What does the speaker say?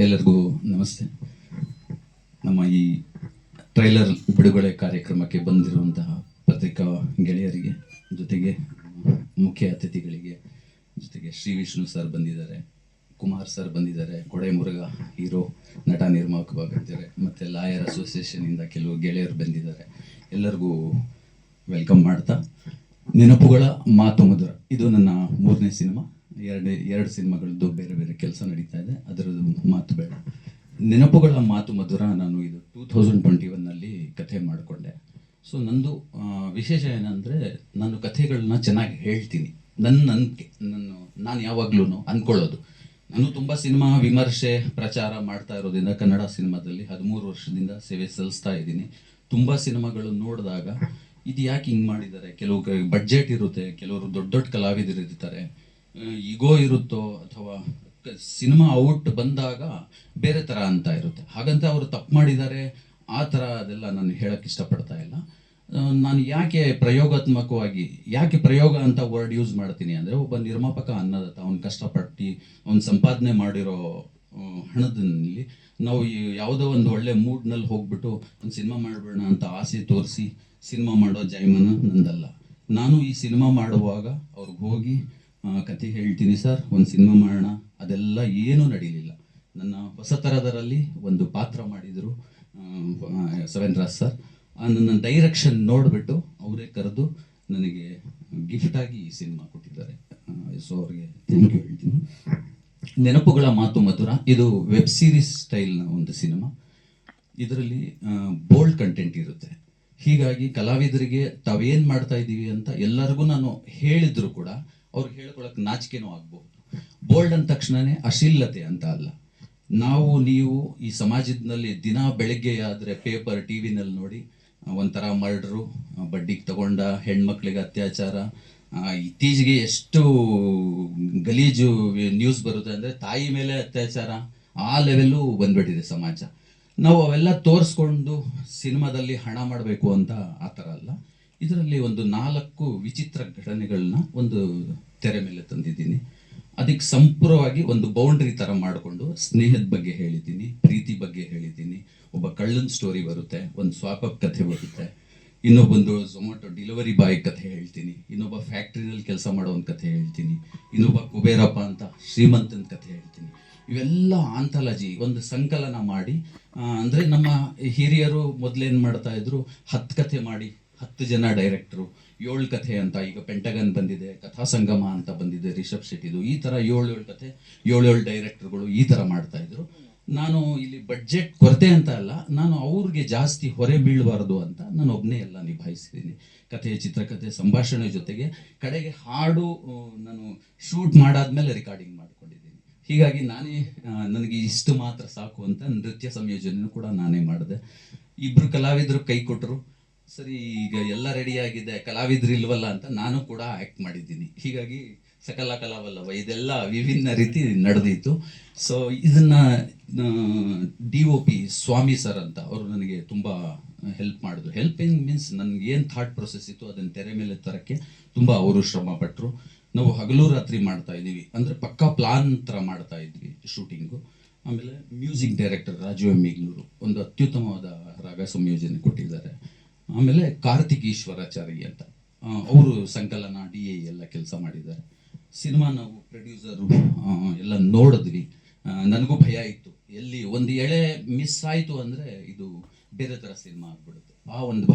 ಎಲ್ಲರಿಗೂ ನಮಸ್ತೆ. ನಮ್ಮ ಈ ಟ್ರೈಲರ್ ಬಿಡುಗಡೆ ಕಾರ್ಯಕ್ರಮಕ್ಕೆ ಬಂದಿರುವಂತಹ ಪತ್ರಿಕಾ ಗೆಳೆಯರಿಗೆ, ಜೊತೆಗೆ ಮುಖ್ಯ ಅತಿಥಿಗಳಿಗೆ, ಜೊತೆಗೆ ಶ್ರೀ ವಿಷ್ಣು ಸರ್ ಬಂದಿದ್ದಾರೆ, ಕುಮಾರ್ ಸರ್ ಬಂದಿದ್ದಾರೆ ಕೊಡೆ ಮುರುಘ ಹೀರೋ ನಟ ನಿರ್ಮಾಪಕವಾಗಿದ್ದಾರೆ ಮತ್ತು ಲಾಯರ್ ಅಸೋಸಿಯೇಷನಿಂದ ಕೆಲವು ಗೆಳೆಯರು ಬಂದಿದ್ದಾರೆ. ಎಲ್ಲರಿಗೂ ವೆಲ್ಕಮ್ ಮಾಡ್ತಾ, ನೆನಪುಗಳ ಮಾತು ಮಧುರ. ಇದು ನನ್ನ ಮೂರನೇ ಸಿನಿಮಾ. ಎರಡು ಎರಡು ಸಿನಿಮಾಗಳದ್ದು ಬೇರೆ ಬೇರೆ ಕೆಲಸ ನಡೀತಾ ಇದೆ. ಅದರದ್ದು ಮಾತು ಬೇಡ. ನೆನಪುಗಳ ಮಾತು ಮಧುರ. ನಾನು ಇದು ಟೂ ತೌಸಂಡ್ ಟ್ವೆಂಟಿ ಒನ್ನಲ್ಲಿ ಕಥೆ ಮಾಡಿಕೊಂಡೆ. ಸೊ ನಂದು ವಿಶೇಷ ಏನಂದರೆ ನಾನು ಕಥೆಗಳನ್ನ ಚೆನ್ನಾಗಿ ಹೇಳ್ತೀನಿ. ನನ್ನ ನಂಬಿಕೆ, ನಾನು ನಾನು ಯಾವಾಗ್ಲೂ ಅನ್ಕೊಳ್ಳೋದು. ನಾನು ತುಂಬ ಸಿನಿಮಾ ವಿಮರ್ಶೆ ಪ್ರಚಾರ ಮಾಡ್ತಾ ಇರೋದ್ರಿಂದ ಕನ್ನಡ ಸಿನಿಮಾದಲ್ಲಿ ಹದಿಮೂರು ವರ್ಷದಿಂದ ಸೇವೆ ಸಲ್ಲಿಸ್ತಾ ಇದ್ದೀನಿ. ತುಂಬ ಸಿನಿಮಾಗಳು ನೋಡಿದಾಗ ಇದು ಯಾಕೆ ಹಿಂಗೆ ಮಾಡಿದ್ದಾರೆ? ಕೆಲವು ಬಡ್ಜೆಟ್ ಇರುತ್ತೆ, ಕೆಲವರು ದೊಡ್ಡ ದೊಡ್ಡ ಕಲಾವಿದರು ಇರ್ತಾರೆ ಈಗೋ ಇರುತ್ತೋ ಅಥವಾ ಸಿನಿಮಾ ಔಟ್ ಬಂದಾಗ ಬೇರೆ ಥರ ಅಂತ ಇರುತ್ತೆ. ಹಾಗಂತ ಅವರು ತಪ್ಪು ಮಾಡಿದ್ದಾರೆ, ಆ ಥರ ಅದೆಲ್ಲ ನಾನು ಹೇಳಕ್ಕೆ ಇಷ್ಟಪಡ್ತಾ ಇಲ್ಲ. ನಾನು ಯಾಕೆ ಪ್ರಯೋಗಾತ್ಮಕವಾಗಿ, ಯಾಕೆ ಪ್ರಯೋಗ ಅಂತ ವರ್ಡ್ ಯೂಸ್ ಮಾಡ್ತೀನಿ ಅಂದರೆ ಒಬ್ಬ ನಿರ್ಮಾಪಕ ಅನ್ನದತ್ತ ಅವ್ನು ಕಷ್ಟಪಟ್ಟು, ಅವ್ನು ಸಂಪಾದನೆ ಮಾಡಿರೋ ಹಣದಲ್ಲಿ ನಾವು ಯಾವುದೋ ಒಂದು ಒಳ್ಳೆ ಮೂಡ್ನಲ್ಲಿ ಹೋಗ್ಬಿಟ್ಟು ಒಂದು ಸಿನಿಮಾ ಮಾಡಬೇಡ ಅಂತ ಆಸೆ ತೋರಿಸಿ ಸಿನಿಮಾ ಮಾಡೋ ಜೈಮನ ನಂದಲ್ಲ. ನಾನು ಈ ಸಿನಿಮಾ ಮಾಡುವಾಗ ಅವ್ರಿಗೆ ಹೋಗಿ ಕತೆ ಹೇಳ್ತೀನಿ ಸರ್. ಒಂದು ಸಿನಿಮಾ ಮಾಡೋಣ. ಅದೆಲ್ಲ ಏನೂ ನಡೀಲಿಲ್ಲ. ನನ್ನ ಹೊಸ ಥರದರಲ್ಲಿ ಒಂದು ಪಾತ್ರ ಮಾಡಿದರು ಸವೆನ್ ಸರ್. ನನ್ನ ಡೈರೆಕ್ಷನ್ ನೋಡಿಬಿಟ್ಟು ಅವರೇ ಕರೆದು ನನಗೆ ಗಿಫ್ಟಾಗಿ ಈ ಸಿನಿಮಾ ಕೊಟ್ಟಿದ್ದಾರೆ. ಸೊ ಅವ್ರಿಗೆ ಥ್ಯಾಂಕ್ ಯು ಹೇಳ್ತೀನಿ. ನೆನಪುಗಳ ಮಾತು ಮಧುರ. ಇದು ವೆಬ್ ಸೀರೀಸ್ ಸ್ಟೈಲ್ನ ಒಂದು ಸಿನಿಮಾ. ಇದರಲ್ಲಿ ಬೋಲ್ಡ್ ಕಂಟೆಂಟ್ ಇರುತ್ತೆ. ಹೀಗಾಗಿ ಕಲಾವಿದರಿಗೆ ತಾವೇನು ಮಾಡ್ತಾ ಇದ್ದೀವಿ ಅಂತ ಎಲ್ಲರಿಗೂ ನಾನು ಹೇಳಿದ್ರು ಕೂಡ ಅವ್ರಿಗೆ ಹೇಳ್ಕೊಳಕ್ ನಾಚಿಕೆನೂ ಆಗ್ಬಹುದು. ಬೋಲ್ಡ್ ಅಂದ ತಕ್ಷಣನೇ ಅಶೀಲತೆ ಅಂತ ಅಲ್ಲ. ನಾವು, ನೀವು ಈ ಸಮಾಜದಲ್ಲಿ ದಿನ ಬೆಳಗ್ಗೆ ಆದ್ರೆ ಪೇಪರ್ ಟಿ ವಿನಲ್ಲಿ ನೋಡಿ, ಒಂಥರ ಮರ್ಡ್ರು, ಬಡ್ಡಿಗೆ ತಗೊಂಡ ಹೆಣ್ಮಕ್ಳಿಗೆ ಅತ್ಯಾಚಾರ ಇತ್ತೀಚೆಗೆ ಎಷ್ಟು ಗಲೀಜು ನ್ಯೂಸ್ ಬರುತ್ತೆ ಅಂದರೆ ತಾಯಿ ಮೇಲೆ ಅತ್ಯಾಚಾರ, ಆ ಲೆವೆಲ್ಲು ಬಂದ್ಬಿಟ್ಟಿದೆ ಸಮಾಜ. ನಾವು ಅವೆಲ್ಲ ತೋರಿಸ್ಕೊಂಡು ಸಿನಿಮಾದಲ್ಲಿ ಹಣ ಮಾಡಬೇಕು ಅಂತ ಆ ಥರ ಅಲ್ಲ. ಇದರಲ್ಲಿ ಒಂದು ನಾಲ್ಕು ವಿಚಿತ್ರ ಘಟನೆಗಳನ್ನ ಒಂದು ತೆರೆ ಮೇಲೆ ತಂದಿದ್ದೀನಿ. ಅದಕ್ಕೆ ಸಂಪೂರ್ಣವಾಗಿ ಒಂದು ಬೌಂಡ್ರಿ ಥರ ಮಾಡಿಕೊಂಡು ಸ್ನೇಹದ ಬಗ್ಗೆ ಹೇಳಿದ್ದೀನಿ, ಪ್ರೀತಿ ಬಗ್ಗೆ ಹೇಳಿದ್ದೀನಿ. ಒಬ್ಬ ಕಳ್ಳನ ಸ್ಟೋರಿ ಬರುತ್ತೆ, ಒಂದು ಸ್ವಾಪಪ್ ಕಥೆ ಬರುತ್ತೆ. ಇನ್ನೊಬ್ಬೊಂದು ಝೊಮ್ಯಾಟೊ ಡೆಲಿವರಿ ಬಾಯ್ ಕಥೆ ಹೇಳ್ತೀನಿ. ಇನ್ನೊಬ್ಬ ಫ್ಯಾಕ್ಟ್ರಿನಲ್ಲಿ ಕೆಲಸ ಮಾಡೋ ಒಂದು ಕಥೆ ಹೇಳ್ತೀನಿ. ಇನ್ನೊಬ್ಬ ಕುಬೇರಪ್ಪ ಅಂತ ಶ್ರೀಮಂತನ ಕಥೆ ಹೇಳ್ತೀನಿ. ಇವೆಲ್ಲ ಆಂಥಾಲಜಿ ಒಂದು ಸಂಕಲನ ಮಾಡಿ ಅಂದರೆ ಅಂದ್ರೆ ನಮ್ಮ ಹಿರಿಯರು ಮೊದಲೇನು ಮಾಡ್ತಾ ಇದ್ರು? ಹತ್ತು ಕಥೆ ಮಾಡಿ ಹತ್ತು ಜನ ಡೈರೆಕ್ಟ್ರು, ಏಳು ಕಥೆ ಅಂತ ಈಗ ಪೆಂಟಗನ್ ಬಂದಿದೆ, ಕಥಾ ಸಂಗಮ ಅಂತ ಬಂದಿದೆ, ರಿಷಬ್ ಶೆಟ್ಟಿದು, ಈ ಥರ ಏಳು ಏಳು ಕಥೆ, ಏಳು ಏಳು ಡೈರೆಕ್ಟರ್ಗಳು ಈ ಥರ ಮಾಡ್ತಾ ಇದ್ರು. ನಾನು ಇಲ್ಲಿ ಬಡ್ಜೆಟ್ ಕೊರತೆ ಅಂತ ಅಲ್ಲ, ನಾನು ಅವ್ರಿಗೆ ಜಾಸ್ತಿ ಹೊರೆ ಬೀಳಬಾರ್ದು ಅಂತ ನಾನು ಒಬ್ಬನೇ ಎಲ್ಲ ನಿಭಾಯಿಸಿದ್ದೀನಿ. ಕಥೆ ಚಿತ್ರಕಥೆ ಸಂಭಾಷಣೆ ಜೊತೆಗೆ ಕಡೆಗೆ ಹಾಡು ನಾನು ಶೂಟ್ ಮಾಡಾದ್ಮೇಲೆ ರೆಕಾರ್ಡಿಂಗ್ ಮಾಡ್ಕೊಂಡಿದ್ದೀನಿ. ಹೀಗಾಗಿ ನಾನೇ ನನಗೆ ಇಷ್ಟು ಮಾತ್ರ ಸಾಕು ಅಂತ ನೃತ್ಯ ಸಂಯೋಜನೆಯೂ ಕೂಡ ನಾನೇ ಮಾಡಿದೆ. ಇಬ್ಬರು ಕಲಾವಿದರು ಕೈ ಕೊಟ್ಟರು ಸರಿ, ಈಗ ಎಲ್ಲ ರೆಡಿ ಆಗಿದೆ, ಕಲಾವಿದ್ರು ಇಲ್ವಲ್ಲ ಅಂತ ನಾನು ಕೂಡ ಆ್ಯಕ್ಟ್ ಮಾಡಿದ್ದೀನಿ. ಹೀಗಾಗಿ ಸಕಲ ಕಲಾವಲ್ಲವ, ಇದೆಲ್ಲ ವಿಭಿನ್ನ ರೀತಿ ನಡೆದಿತ್ತು. ಸೊ ಇದನ್ನ D O P Swamy sir ಅಂತ ಅವರು ನನಗೆ ತುಂಬ ಹೆಲ್ಪ್ ಮಾಡಿದ್ರು. ಹೆಲ್ಪಿಂಗ್ ಮೀನ್ಸ್ ನನಗೆ ಏನು ಥಾಟ್ ಪ್ರೊಸೆಸ್ ಇತ್ತು ಅದನ್ನು ತೆರೆ ಮೇಲೆ ತರಕ್ಕೆ ತುಂಬ ಅವರು ಶ್ರಮ ಪಟ್ಟರು ನಾವು ಹಗಲು ರಾತ್ರಿ ಮಾಡ್ತಾ ಇದ್ದೀವಿ. ಅಂದರೆ ಪಕ್ಕಾ ಪ್ಲಾನ್ ಥರ ಮಾಡ್ತಾ ಇದ್ವಿ ಶೂಟಿಂಗು ಆಮೇಲೆ music director Raju M Eeglur ಒಂದು ಅತ್ಯುತ್ತಮವಾದ ರಾಗ ಸಂಯೋಜನೆ ಕೊಟ್ಟಿದ್ದಾರೆ. ಆಮೇಲೆ ಕಾರ್ತಿಕೀಶ್ವರಾಚಾರ್ಯ ಅಂತ. ಅವರು ಸಂಕಲನ, ಡಿ ಎ ಎಲ್ಲ ಕೆಲಸ ಮಾಡಿದ್ದಾರೆ. ಸಿನಿಮಾ ನಾವು ಪ್ರೊಡ್ಯೂಸರು ಎಲ್ಲ ನೋಡಿದ್ವಿ. ನನಗೂ ಭಯ ಇತ್ತು. ಎಲ್ಲಿ ಒಂದು ಎಳೆ ಮಿಸ್ ಆಯಿತು ಅಂದರೆ ಇದು ಬೇರೆ ಥರ ಸಿನಿಮಾ ಆಗ್ಬಿಡುತ್ತೆ. ಆ ಒಂದು